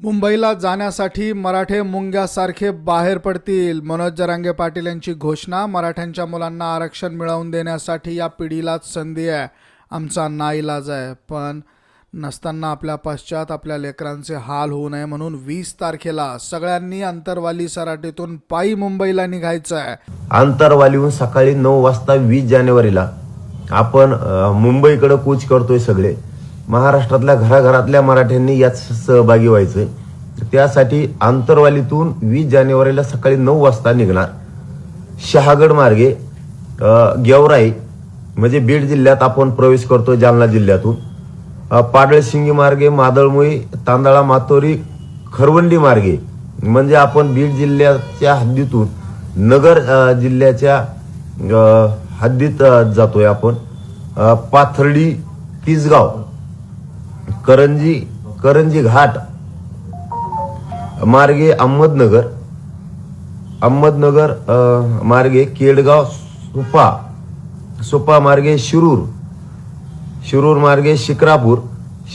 मुंबईला जाण्यासाठी मराठे मुंग्यासारखे बाहेर पडतील. मनोज जरांगे पाटील यांची घोषणा मराठ्यांच्या मुलांना आरक्षण मिळवून देण्यासाठी या पिढीलाच संधी आहे. आमचा नाईलाज आहे पण नसताना आपल्या पश्चात आपल्या लेकरांचे हाल होऊ नये म्हणून वीस तारखेला सगळ्यांनी अंतरवाली सराटीतून पायी मुंबईला निघायचं आहे. आंतरवालीहून सकाळी नऊ वाजता वीस जानेवारीला आपण मुंबईकडे कूच करतोय सगळे. महाराष्ट्रातल्या घराघरातल्या मराठ्यांनी यात सहभागी व्हायचंय. त्यासाठी आंतरवालीतून वीस जानेवारीला सकाळी नऊ वाजता निघणार शहागड मार्गे गेवराई म्हणजे बीड जिल्ह्यात आपण प्रवेश करतो जालना जिल्ह्यातून. पाडळशिंगी मार्गे मादळमुई तांदळा मातोरी खरवंडी मार्गे म्हणजे आपण बीड जिल्ह्याच्या हद्दीतून नगर जिल्ह्याच्या हद्दीत जातोय आपण. पाथर्डी तिसगाव करंजी करंजी घाट मार्गे अहमदनगर अहमदनगर मार्गे केडगाव सुपा सुपा मार्गे शिरूर शिरूर मार्गे शिक्रापूर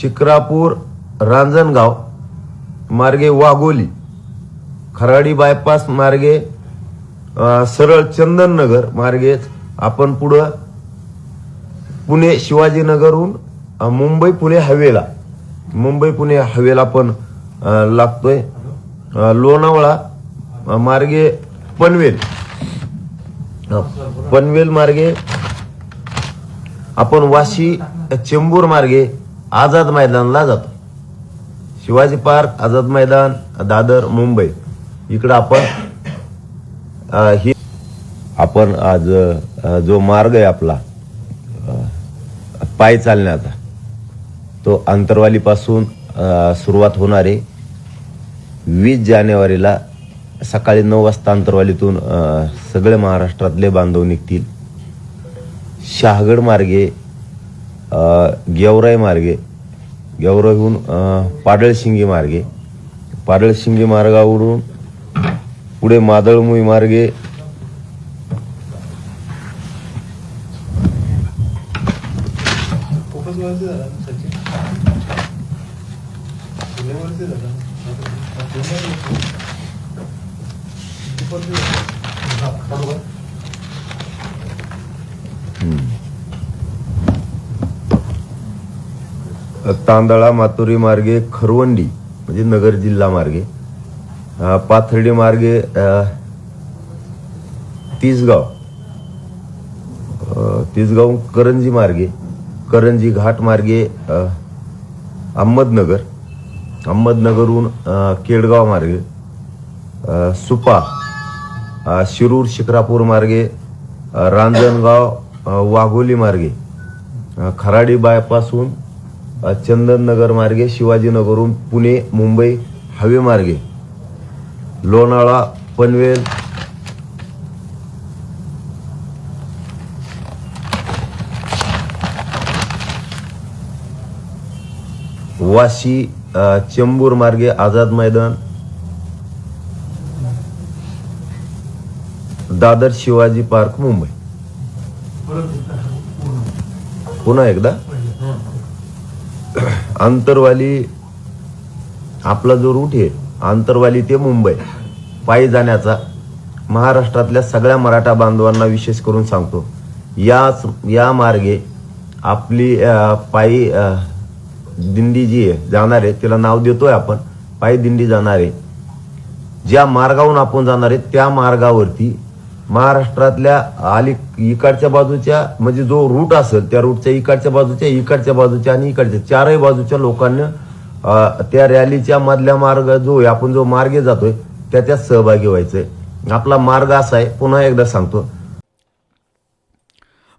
शिक्रापूर रांजणगाव मार्गे वाघोली खराडी बायपास मार्गे सरळ चंदननगर मार्गे आपण पुढं पुणे शिवाजीनगरहून मुंबई पुणे हवेला. मुंबई पुणे हवेला पण लागतोय. लोणावळा मार्गे पनवेल. पनवेल मार्गे आपण वाशी चेंबूर मार्गे आझाद मैदानला जातो. शिवाजी पार्क आझाद मैदान दादर मुंबई. इकडं आपण ही आपण आज जो मार्ग आहे आपला पाय चालण्याचा. तो आंतरवालीपासून सुरुवात होणार आहे वीस जानेवारीला सकाळी नऊ वाजता अंतरवालीतून सगळे महाराष्ट्रातले बांधव निघतील. शहागड मार्गे गेवराई मार्गे गेवराईहून पाडळशिंगी मार्गे पाडळशिंगी मार्गावरून पुढे मादळमुई मार्गे तांदळा मातुरी मार्गे खरवंडी म्हणजे नगर जिल्हा मार्गे. पाथर्डी मार्गे तिसगाव. तिसगाव करंजी मार्गे करंजी घाट मार्गे अहमदनगर. अहमदनगरहून केडगाव मार्गे सुपा शिरूर शिक्रापूर मार्गे रांजणगाव वाघोली मार्गे खराडी बायपासून चंदननगर मार्गे शिवाजीनगरहून पुणे मुंबई हवे मार्गे पनवेल वाशी चेंबूर मार्गे आझाद मैदान. दादर शिवाजी पार्क मुंबई. पुन्हा एकदा. आंतरवाली आपला जो रूट आहे आंतरवाली ते मुंबई. पायी जाण्याचा महाराष्ट्रातल्या सगळ्या मराठा बांधवांना विशेष करून सांगतो. याच या मार्गे आपली पायी अ, दिंडी जी आहे जाणार आहे तिला नाव देतोय आपण. पायी दिंडी जाणार आहे. ज्या मार्गावरून आपण जाणार आहे त्या मार्गावरती महाराष्ट्रातल्या आली इकडच्या बाजूच्या म्हणजे जो रूट असेल त्या रूटच्या इकडच्या बाजूच्या इकडच्या बाजूच्या आणि इकडच्या चारही बाजूच्या लोकांना त्या रॅलीच्या मधल्या मार्ग जो आहे आपण जो मार्गे जातोय त्याच्यात सहभागी व्हायचंय. आपला मार्ग असा आहे पुन्हा एकदा सांगतो.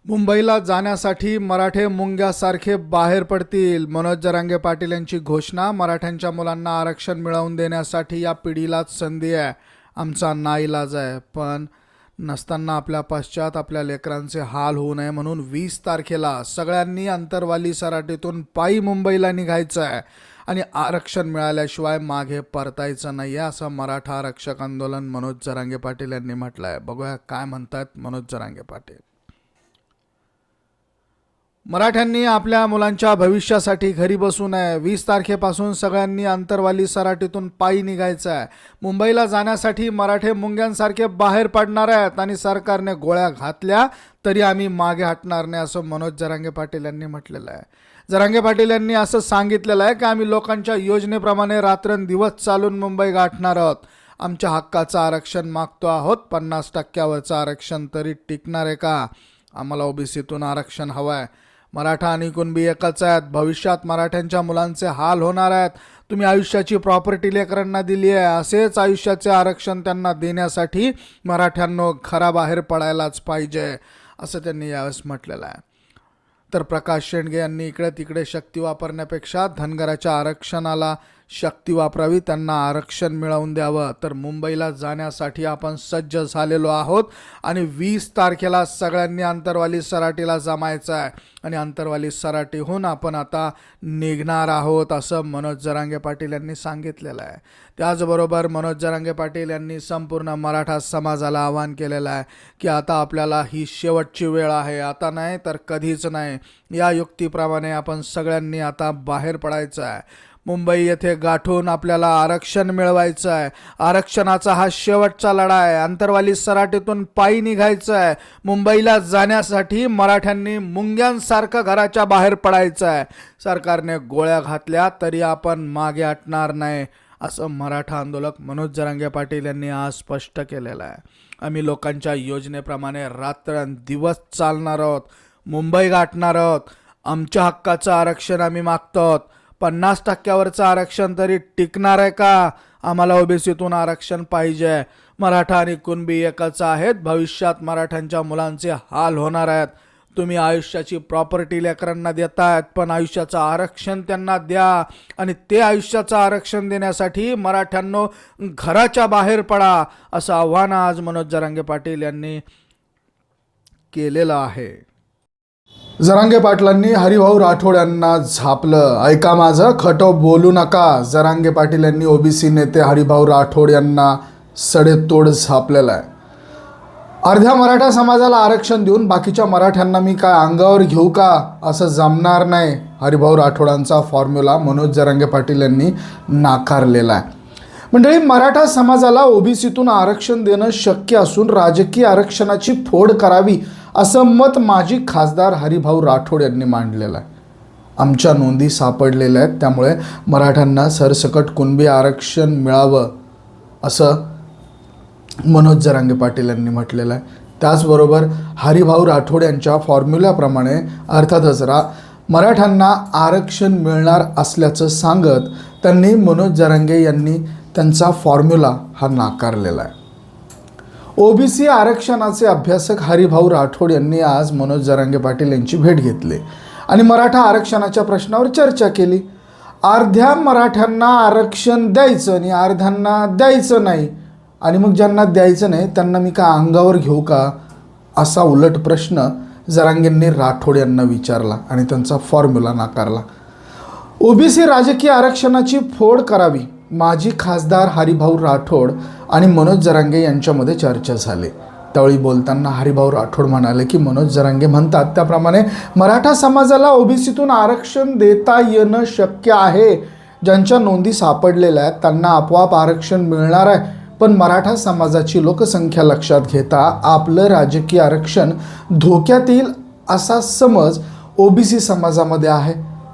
मुंबईला जाण्यासाठी मराठे मुंग्यासारखे बाहेर पडतील. मनोज जरांगे पाटील यांची घोषणा मराठ्यांच्या मुलांना आरक्षण मिळवून देण्यासाठी या पिढीलाच संधी आहे. आमचा नाईलाज आहे पण नसताना आपल्या पश्चात आपल्या लेकरांचे हाल होऊ नये म्हणून वीस तारखेला सगळ्यांनी अंतरवाली सराटीतून पायी मुंबईला निघायचं आहे आणि आरक्षण मिळाल्याशिवाय मागे परतायचं नाही आहे असं मराठा आरक्षक आंदोलन मनोज जरांगे पाटील यांनी म्हटलं आहे बघूया काय म्हणतात मनोज जरांगे पाटील. मराठ्यांनी आपल्या मुलांच्या भविष्यासाठी घरी बसू नये वीस तारखेपासून सगळ्यांनी अंतरवाली सराटीतून पायी निघायचं आहे. मुंबईला जाण्यासाठी मराठे मुंग्यांसारखे बाहेर पडणार आहेत आणि सरकारने गोळ्या घातल्या तरी आम्ही मागे हटणार नाही असं मनोज जरांगे पाटील यांनी म्हटलेलं आहे. जरांगे पाटील यांनी असं सांगितलेलं आहे की आम्ही लोकांच्या योजनेप्रमाणे रात्रंदिवस चालून मुंबई गाठणार आहोत. आमच्या हक्काचं आरक्षण मागतो आहोत. पन्नास टक्क्यावरचं आरक्षण तरी टिकणार आहे का? आम्हाला ओबीसीतून आरक्षण हवं आहे मराठा आणि कुणबी एकच आहेत. भविष्यात मराठ्यांच्या मुलांचे हाल होणार आहेत. तुम्ही आयुष्याची प्रॉपर्टी लेकरांना दिली आहे. असेच आयुष्याचे आरक्षण त्यांना देण्यासाठी मराठ्यांनो घराबाहेर पडायलाच पाहिजे असं त्यांनी यावेळेस म्हटलेलं आहे. तर प्रकाश शेंडगे यांनी इकडे तिकडे शक्ती वापरण्यापेक्षा धनगराच्या आरक्षणाला शक्ती वापरावी त्यांना आरक्षण मिळवून द्यावं. तर मुंबईला जाण्यासाठी आपण सज्ज झालेलो आहोत आणि वीस तारखेला सगळ्यांनी अंतरवाली सराटीला जमायचं आहे. आणि अंतरवाली सराटीहून आपण आता निघणार आहोत असं मनोज जरांगे पाटील यांनी सांगितलेलं आहे. त्याचबरोबर मनोज जरांगे पाटील यांनी संपूर्ण मराठा समाजाला आवाहन केलेलं आहे की आता आपल्याला ही शेवटची वेळ आहे. आता नाही तर कधीच नाही. या युक्तीप्रमाणे आपण सगळ्यांनी आता बाहेर पडायचं आहे. मुंबई येथे गाठून आपल्याला आरक्षण मिळवायचं आहे आरक्षणाचा हा शेवटचा लढा आहे अंतरवाली सराटीतून पायी निघायचं आहे मुंबईला जाण्यासाठी मराठ्यांनी मुंग्यांसारखं घराच्या बाहेर पडायचं आहे सरकारने गोळ्या घातल्या तरी आपण मागे हटणार नाही असं मराठा आंदोलक मनोज जरांगे पाटील यांनी आज स्पष्ट केलेलं आहे. आम्ही लोकांच्या योजनेप्रमाणे रात्रंदिवस चालणार आहोत. मुंबई गाठणार आहोत. आमच्या हक्काचं आरक्षण आम्ही मागतो आहोत. पन्नास टक्क्यावरचं आरक्षण तरी टिकणार आहे का? आम्हाला ओबीसीतून आरक्षण पाहिजे. मराठा आणि कुणबी एकच आहेत. भविष्यात मराठ्यांच्या मुलांचे हाल होणार आहेत. तुम्ही आयुष्याची प्रॉपर्टी लेकरांना देतायत पण आयुष्याचं आरक्षण त्यांना द्या. आणि ते आयुष्याचं आरक्षण देण्यासाठी मराठ्यांनो घराच्या बाहेर पडा असं आव्हान आज मनोज जरांगे पाटील यांनी केलेलं आहे. जरांगे पाटलांनी हरिभाऊ राठोड यांना झापलं. ऐका माझं खटो बोलू नका. जरांगे पाटील यांनी ओबीसी नेते हरिभाऊ राठोड यांना सडेतोड झापलेलं आहे. अर्ध्या मराठा समाजाला आरक्षण देऊन बाकीच्या मराठ्यांना मी काय अंगावर घेऊ का? असं जमणार नाही हरिभाऊ राठोडांचा फॉर्म्युला मनोज जरांगे पाटील यांनी नाकारलेला आहे. मंडळी मराठा समाजाला ओबीसीतून आरक्षण देणं शक्य असून राजकीय आरक्षणाची फोड करावी असं मत माजी खासदार हरिभाऊ राठोड यांनी मांडलेलं आहे. आमच्या नोंदी सापडलेल्या आहेत त्यामुळे मराठ्यांना सरसकट कुणबी आरक्षण मिळावं असं मनोज जरांगे पाटील यांनी म्हटलेलं आहे. त्याचबरोबर हरिभाऊ राठोड यांच्या फॉर्म्युल्याप्रमाणे अर्थातच रा मराठ्यांना आरक्षण मिळणार असल्याचं सांगत त्यांनी मनोज जरांगे यांनी त्यांचा फॉर्म्युला हा नाकारलेला आहे. ओबीसी आरक्षणाचे अभ्यासक हरिभाऊ राठोड यांनी आज मनोज जरांगे पाटील यांची भेट घेतली आणि मराठा आरक्षणाच्या प्रश्नावर चर्चा केली. अर्ध्या मराठ्यांना आरक्षण द्यायचं आणि अर्ध्यांना द्यायचं नाही. आणि मग ज्यांना द्यायचं नाही त्यांना मी का अंगावर घेऊ का? असा उलट प्रश्न जरांगेंनी राठोड यांना विचारला आणि त्यांचा फॉर्म्युला नाकारला. ओबीसी राजकीय आरक्षणाची फोड करावी. माजी खासदार हरिभाऊ राठोड आणि मनोज जरांगे यांच्यामध्ये चर्चा झाली. त्यावेळी बोलताना हरिभाऊ राठोड म्हणाले की मनोज जरांगे म्हणतात त्याप्रमाणे मराठा समाजाला ओबीसीतून आरक्षण देता येणं शक्य आहे. ज्यांच्या नोंदी सापडलेल्या आहेत त्यांना आपोआप आरक्षण मिळणार आहे. पण मराठा समाजाची लोकसंख्या लक्षात घेता आपलं राजकीय आरक्षण धोक्यात येईल असा समज ओबीसी समाजामध्ये आहे.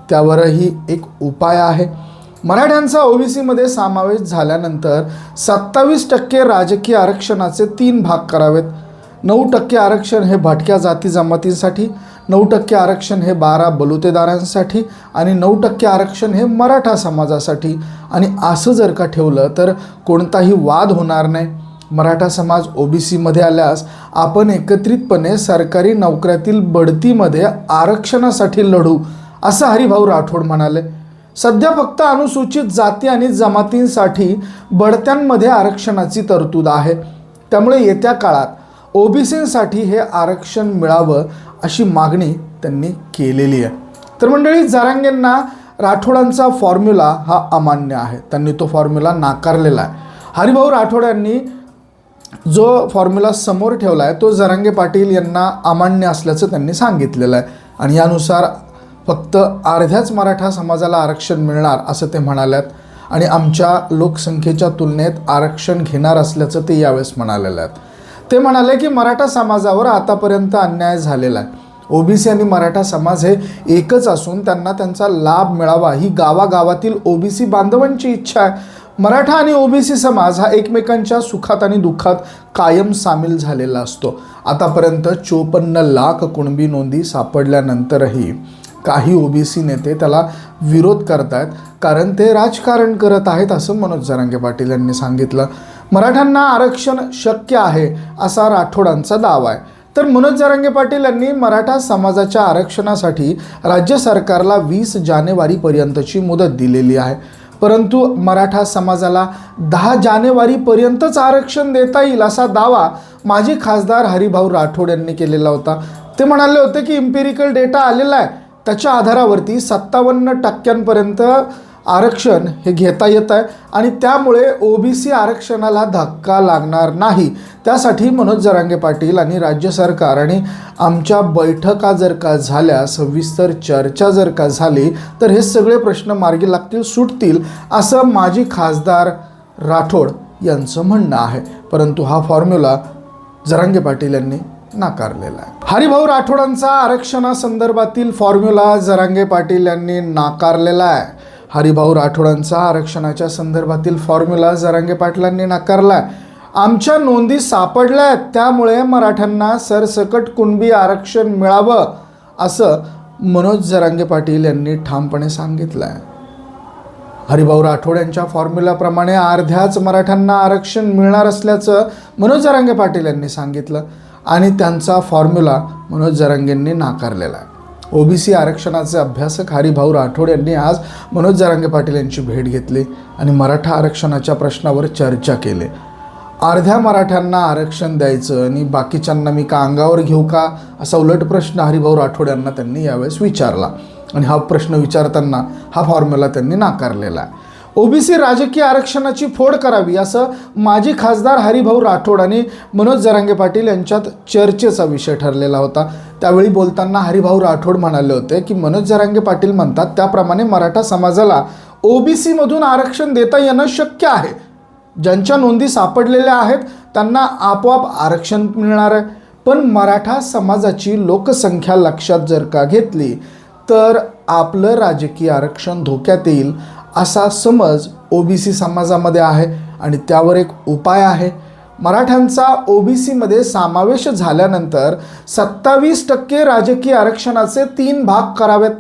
त्यावरही एक उपाय आहे. मराठ्यांचा ओबीसीमध्ये समावेश झाल्यानंतर सत्तावीस टक्के राजकीय आरक्षणाचे तीन भाग करावेत. नऊ टक्के आरक्षण हे भटक्या जाती जमातींसाठी नऊ टक्के आरक्षण हे बारा बलुतेदारांसाठी आणि नऊ टक्के आरक्षण हे मराठा समाजासाठी. आणि असं जर का ठेवलं तर कोणताही वाद होणार नाही. मराठा समाज ओबीसीमध्ये आल्यास आपण एकत्रितपणे सरकारी नोकऱ्यातील बढतीमध्ये आरक्षणासाठी लढू असं हरिभाऊ राठोड म्हणाले. सध्या फक्त अनुसूचित जाती आणि जमातींसाठी बढत्यांमध्ये आरक्षणाची तरतूद आहे. त्यामुळे येत्या काळात ओबीसीसाठी हे आरक्षण मिळावं अशी मागणी त्यांनी केलेली आहे. तर मंडळी जरांगेंना राठोडांचा फॉर्म्युला हा अमान्य आहे. त्यांनी तो फॉर्म्युला नाकारलेला आहे. हरिभाऊ राठोड यांनी जो फॉर्म्युला समोर ठेवला आहे तो जरांगे पाटील यांना अमान्य असल्याचं त्यांनी सांगितलेलं आहे. आणि यानुसार फक्त अर्ध्याच मराठा समाजाला आरक्षण मिळणार असं ते म्हणाल्यात आणि आमच्या लोकसंख्येच्या तुलनेत आरक्षण घेणार असल्याचं ते यावेळेस म्हणालेले आहेत. ते म्हणाले की मराठा समाजावर आतापर्यंत अन्याय झालेला आहे. ओबीसी आणि मराठा समाज हे एकच असून त्यांना त्यांचा लाभ मिळावा ही गावागावातील ओबीसी बांधवांची इच्छा आहे. मराठा आणि ओबीसी समाज हा एकमेकांच्या सुखात आणि दुःखात कायम सामील झालेला असतो. आतापर्यंत चोपन्न लाख कुणबी नोंदी सापडल्यानंतरही काही ओबीसी नेते त्याला विरोध करतायत कारण ते राजकारण करत आहेत असं मनोज जरांगे पाटील यांनी सांगितलं. मराठ्यांना आरक्षण शक्य आहे असा राठोडांचा दावा आहे. तर मनोज जरांगे पाटील यांनी मराठा समाजाच्या आरक्षणासाठी राज्य सरकारला वीस जानेवारीपर्यंतची मुदत दिलेली आहे. परंतु मराठा समाजाला दहा जानेवारीपर्यंतच आरक्षण देता येईल असा दावा माजी खासदार हरिभाऊ राठोड यांनी केलेला होता. ते म्हणाले होते की इम्पेरिकल डेटा आलेला आहे. त्याच्या आधारावरती सत्तावन्न टक्क्यांपर्यंत आरक्षण हे घेता येत आहे आणि त्यामुळे ओ बी सी आरक्षणाला धक्का लागणार नाही. त्यासाठी मनोज जरांगे पाटील आणि राज्य सरकार आणि आमच्या बैठका जर का झाल्या सविस्तर चर्चा जर का झाली तर हे सगळे प्रश्न मार्गी लागतील सुटतील असं माजी खासदार राठोड यांचं म्हणणं आहे. परंतु हा फॉर्म्युला जरांगे पाटील यांनी नाकारलेला आहे. हरिभाऊ राठोडांचा आरक्षणासंदर्भातील फॉर्म्युला जरांगे पाटील यांनी नाकारलेला आहे. हरिभाऊ राठोडांचा आरक्षणाच्या संदर्भातील फॉर्म्युला जरांगे पाटलांनी नाकारला आहे. आमच्या नोंदी सापडल्या आहेत. त्यामुळे मराठ्यांना सरसकट कुणबी आरक्षण मिळावं असं मनोज जरांगे पाटील यांनी ठामपणे सांगितलं आहे हरिभाऊ राठोड यांच्या फॉर्म्युलाप्रमाणे अर्ध्याच मराठ्यांना आरक्षण मिळणार असल्याचं मनोज जरांगे पाटील यांनी सांगितलं. आणि त्यांचा फॉर्म्युला मनोज जरांगेंनी नाकारलेला आहे. ओबीसी आरक्षणाचे अभ्यासक हरिभाऊ राठोड यांनी आज मनोज जरांगे पाटील यांची भेट घेतली आणि मराठा आरक्षणाच्या प्रश्नावर चर्चा केली. अर्ध्या मराठ्यांना आरक्षण द्यायचं आणि बाकीच्यांना मी का अंगावर घेऊ का? असा उलट प्रश्न हरिभाऊ राठोड यांना त्यांनी यावेळेस विचारला. आणि हा प्रश्न विचारताना हा फॉर्म्युला त्यांनी नाकारलेला आहे. ओबीसी राजकीय आरक्षणाची फोड करावी असं माजी खासदार हरिभाऊ राठोड आणि मनोज जरांगे पाटील यांच्यात चर्चेचा विषय ठरलेला होता. त्यावेळी बोलताना हरिभाऊ राठोड म्हणाले होते की मनोज जरांगे पाटील म्हणतात त्याप्रमाणे मराठा समाजाला ओबीसीमधून आरक्षण देता येणं शक्य आहे. ज्यांच्या नोंदी सापडलेल्या आहेत त्यांना आपोआप आरक्षण मिळणार आहे. पण मराठा समाजाची लोकसंख्या लक्षात जर का घेतली तर आपलं राजकीय आरक्षण धोक्यात येईल असा समज ओबीसी समाजामध्ये आहे आणि त्यावर एक उपाय आहे. मराठ्यांचा ओबीसीमध्ये समावेश झाल्यानंतर सत्तावीस टक्के राजकीय आरक्षणाचे तीन भाग करावेत.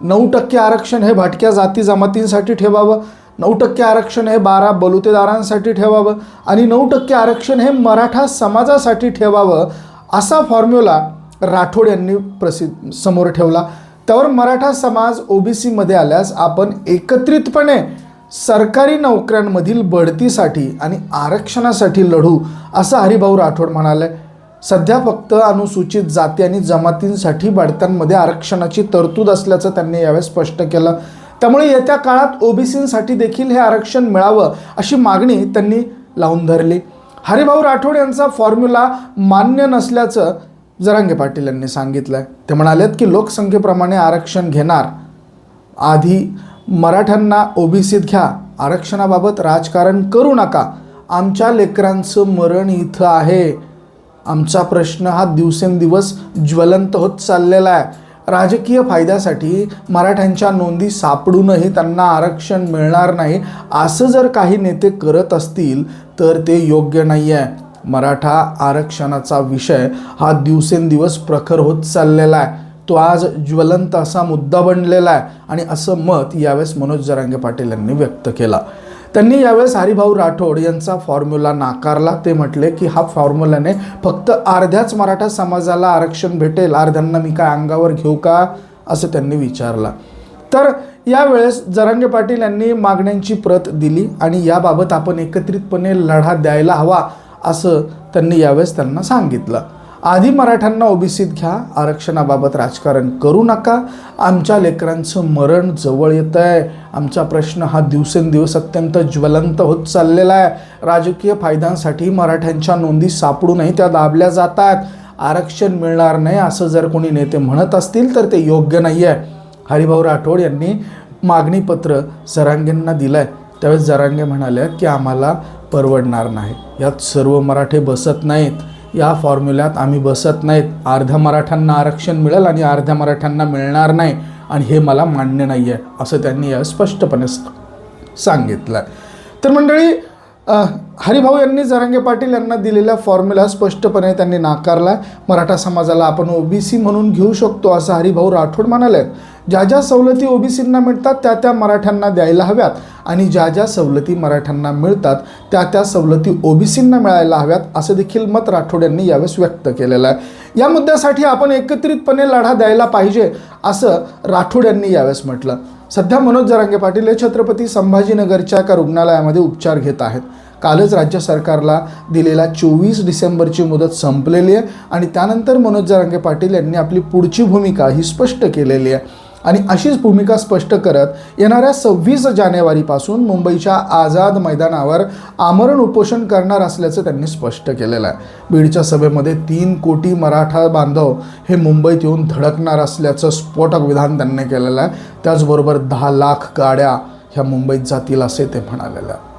नऊ टक्के आरक्षण हे भटक्या जाती जमातींसाठी ठेवावं नऊ टक्के आरक्षण हे बारा बलुतेदारांसाठी ठेवावं आणि नऊ टक्के आरक्षण हे मराठा समाजासाठी ठेवावं असा फॉर्म्युला राठोड यांनी प्रसिद्ध समोर ठेवला. तर मराठा समाज ओबीसीमध्ये आल्यास आपण एकत्रितपणे सरकारी नोकऱ्यांमधील बढतीसाठी आणि आरक्षणासाठी लढू असं हरिभाऊ राठोड म्हणाले. सध्या फक्त अनुसूचित जाती आणि जमातींसाठी बढत्यांमध्ये आरक्षणाची तरतूद असल्याचं त्यांनी यावेळेस स्पष्ट केलं. त्यामुळे येत्या काळात ओबीसींसाठी देखील हे आरक्षण मिळावं अशी मागणी त्यांनी लावून धरली. हरिभाऊ राठोड यांचा फॉर्म्युला मान्य नसल्याचं जरांगे पाटील यांनी सांगितलं आहे ते म्हणालेत की लोकसंख्येप्रमाणे आरक्षण घेणार आधी मराठ्यांना ओबीसीत घ्या आरक्षणाबाबत राजकारण करू नका. आमच्या लेकरांचं मरण इथं आहे. आमचा प्रश्न हा दिवसेंदिवस ज्वलंत होत चाललेला आहे. राजकीय फायद्यासाठी मराठ्यांच्या नोंदी सापडूनही त्यांना आरक्षण मिळणार नाही. असं जर काही नेते करत असतील तर ते योग्य नाही आहे मराठा आरक्षणाचा विषय हा दिवसेंदिवस प्रखर होत चाललेला आहे. तो आज ज्वलंत असा मुद्दा बनलेला आहे आणि असं मत यावेळेस मनोज जरांगे पाटील यांनी व्यक्त केला. त्यांनी यावेळेस हरिभाऊ राठोड यांचा फॉर्म्युला नाकारला. ते म्हटले की हा फॉर्म्युल्याने फक्त अर्ध्याच मराठा समाजाला आरक्षण भेटेल. अर्ध्यांना मी काय अंगावर घेऊ का? असं त्यांनी विचारला. तर यावेळेस जरांगे पाटील यांनी मागण्यांची प्रत दिली आणि याबाबत आपण एकत्रितपणे लढा द्यायला हवा. असं त्यांनी यावेळेस त्यांना सांगितलं. आधी मराठ्यांना ओबीसीत घ्या आरक्षणाबाबत राजकारण करू नका. आमच्या लेकरांचं मरण जवळ येतं आहे आमचा प्रश्न हा दिवसेंदिवस अत्यंत ज्वलंत होत चाललेला आहे. राजकीय फायद्यांसाठी मराठ्यांच्या नोंदी सापडूनही त्या दाबल्या जात आहेत आरक्षण मिळणार नाही असं जर कोणी नेते म्हणत असतील तर ते योग्य नाही आहे हरिभाऊ राठोड यांनी मागणीपत्र जरांगेंना दिलं आहे त्यावेळेस जरांगे म्हणाले की आम्हाला परवडणार नाही. यात सर्व मराठे बसत नाहीत. या फॉर्म्युल्यात आम्ही बसत नाहीत. अर्ध्या मराठ्यांना आरक्षण मिळेल आणि अर्ध्या मराठ्यांना मिळणार नाही. आणि हे मला मान्य नाही आहे असं त्यांनी या स्पष्टपणे सांगितलं तर मंडळी हरिभाऊ यांनी जरांगे पाटील यांना दिलेल्या फॉर्म्युला स्पष्टपणे त्यांनी नाकारला मराठा समाजाला आपण ओबीसी म्हणून घेऊ शकतो असं हरिभाऊ राठोड म्हणाले ज्या ज्या सवलती ओबीसींना मिळतात त्या त्या मराठ्यांना द्यायला हव्यात. आणि ज्या ज्या सवलती मराठ्यांना मिळतात त्या त्या सवलती ओबीसींना मिळायला हव्यात असं देखील मत राठोड यांनी यावेळेस व्यक्त केलेलं आहे. या मुद्द्यासाठी आपण एकत्रितपणे लढा द्यायला पाहिजे असं राठोड यांनी यावेळेस म्हटलं. सध्या मनोज जरांगे पाटील हे छत्रपती संभाजीनगरच्या एका रुग्णालयामध्ये उपचार घेत आहेत? कालच राज्य सरकारला दिलेला चोवीस डिसेंबरची मुदत संपलेली आहे. आणि त्यानंतर मनोज जरांगे पाटील यांनी आपली पुढची भूमिका ही स्पष्ट केलेली आहे. आणि अशीच भूमिका स्पष्ट करत येणाऱ्या सव्वीस जानेवारीपासून मुंबईच्या आझाद मैदानावर आमरण उपोषण करणार असल्याचं त्यांनी स्पष्ट केलेलं आहे. बीडच्या सभेमध्ये तीन कोटी मराठा बांधव हे मुंबईत येऊन धडकणार असल्याचं स्फोटक विधान त्यांनी केलेलं आहे. त्याचबरोबर दहा लाख गाड्या ह्या मुंबईत जातील असे ते म्हणालेलं आहे.